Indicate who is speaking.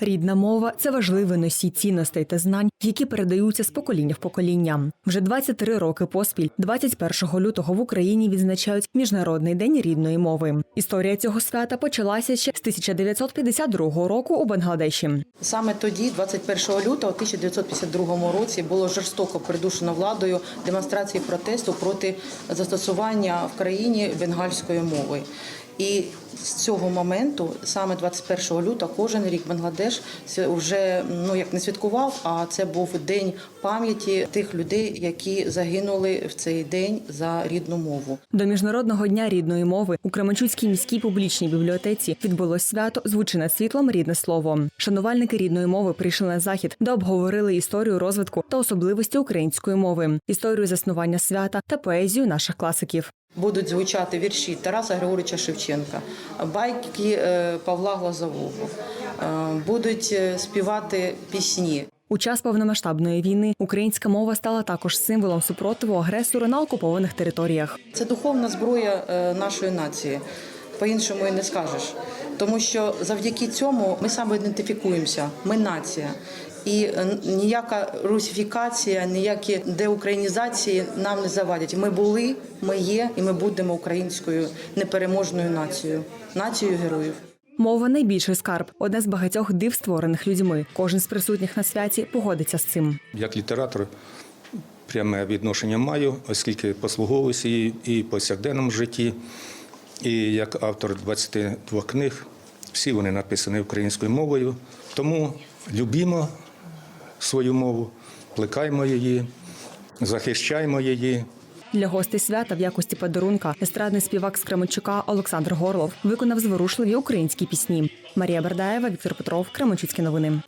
Speaker 1: Рідна мова це важливий носій цінностей та знань, які передаються з покоління в покоління. Вже 23 роки поспіль, 21 лютого в Україні відзначають Міжнародний день рідної мови. Історія цього свята почалася ще з 1952 року у Бангладеші.
Speaker 2: Саме тоді, 21 лютого 1952 році, було жорстоко придушено владою демонстрації протесту проти застосування в країні бенгальської мови. І з цього моменту, саме 21 лютого, кожен рік Бангладеш вже ну як не святкував, а це був день пам'яті тих людей, які загинули в цей день за рідну мову.
Speaker 1: До міжнародного дня рідної мови у Кременчуцькій міській публічній бібліотеці відбулось свято «Звучи над світлом рідне слово. Шанувальники рідної мови прийшли на захід, де обговорили історію розвитку та особливості української мови, історію заснування свята та поезію наших класиків.
Speaker 2: Будуть звучати вірші Тараса Григорича Шевченка, байки е, Павла Глазового, е, будуть е, співати пісні.
Speaker 1: У час повномасштабної війни українська мова стала також символом супротиву агресору на окупованих територіях.
Speaker 2: Це духовна зброя нашої нації. По-іншому і не скажеш. Тому що завдяки цьому ми саме ідентифікуємося. Ми нація. І е, ніяка русифікація, ніякі деукраїнізації нам не завадять. Ми були, ми є, і ми будемо українською непереможною нацією, нацією героїв.
Speaker 1: Мова найбільший скарб, одне з багатьох див, створених людьми. Кожен з присутніх на святі погодиться з цим.
Speaker 3: Як літератор пряме відношення маю, оскільки послуговуюся і в повсякденному житті, і як автор 22 книг, всі вони написані українською мовою. Тому любімо свою мову, плекаймо її, захищаймо її.
Speaker 1: Для гостей свята в якості подарунка естрадний співак з Кременчука Олександр Горлов виконав зворушливі українські пісні. Марія Бердаєва, Віктор Петров, Кременчуцькі новини.